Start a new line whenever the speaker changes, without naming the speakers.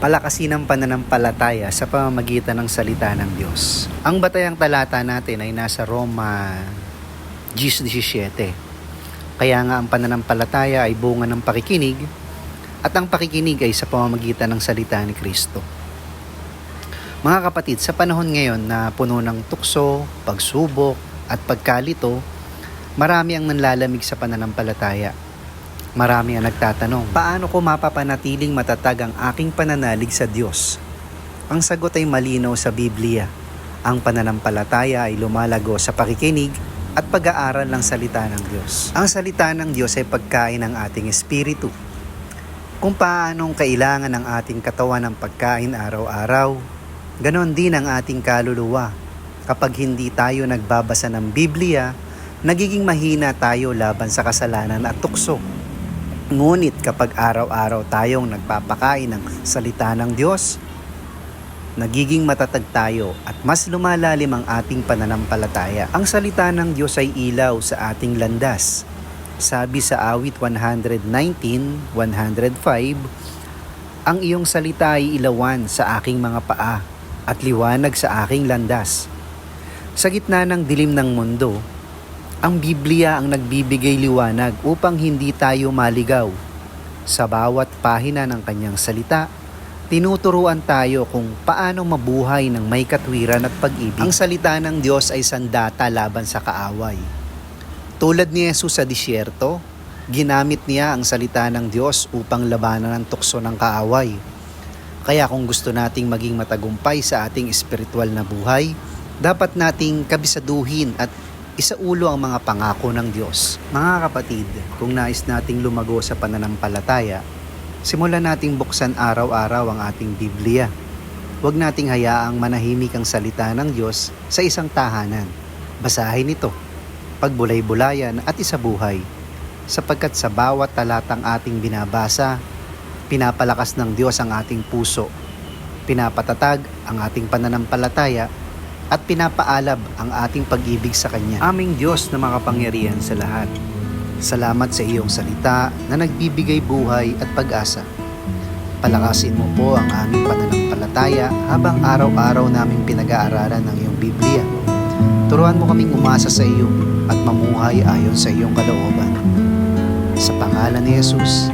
palakasin ang pananampalataya sa pamamagitan ng salita ng Diyos. Ang batayang talata natin ay nasa Roma 10.17. Kaya nga ang pananampalataya ay bunga ng pakikinig at ang pakikinig ay sa pamamagitan ng salita ni Kristo. Mga kapatid, sa panahon ngayon na puno ng tukso, pagsubok at pagkalito, marami ang nanlalamig sa pananampalataya. Marami ang nagtatanong, paano ko mapapanatiling matatag ang aking pananalig sa Diyos? Ang sagot ay malinaw sa Biblia. Ang pananampalataya ay lumalago sa pakikinig at pag-aaral ng salita ng Diyos. Ang salita ng Diyos ay pagkain ng ating espiritu. Kung paanong kailangan ng ating katawan ng pagkain araw-araw, ganon din ang ating kaluluwa. Kapag hindi tayo nagbabasa ng Biblia, nagiging mahina tayo laban sa kasalanan at tukso. Ngunit kapag araw-araw tayong nagpapakain ng salita ng Diyos, nagiging matatag tayo at mas lumalalim ang ating pananampalataya. Ang salita ng Diyos ay ilaw sa ating landas. Sabi sa awit 119, 105, ang iyong salita ay ilawan sa aking mga paa at liwanag sa aking landas. Sa gitna ng dilim ng mundo, ang Biblia ang nagbibigay liwanag upang hindi tayo maligaw. Sa bawat pahina ng kanyang salita, tinuturuan tayo kung paano mabuhay ng may katwiran at pag-ibig. Ang salita ng Diyos ay sandata laban sa kaaway. Tulad ni Jesus sa disyerto, ginamit niya ang salita ng Diyos upang labanan ang tukso ng kaaway. Kaya kung gusto nating maging matagumpay sa ating espiritual na buhay, dapat nating kabisaduhin at isaulo ang mga pangako ng Diyos. Mga kapatid, kung nais nating lumago sa pananampalataya, simulan nating buksan araw-araw ang ating Biblia. Huwag nating hayaang manahimik ang salita ng Diyos sa isang tahanan. Basahin ito, pagbulay-bulayan at isabuhay, sapagkat sa bawat talatang ating binabasa, pinapalakas ng Diyos ang ating puso, pinapatatag ang ating pananampalataya at pinapaalab ang ating pag-ibig sa Kanya. Aming Diyos na makapangyarihan sa lahat. Salamat sa iyong salita na nagbibigay buhay at pag-asa. Palakasin mo po ang aming pananampalataya habang araw-araw naming pinag-aaralan ng iyong Biblia. Turuan mo kaming umasa sa iyo at mamuhay ayon sa iyong kalooban. Sa pangalan ni Jesus,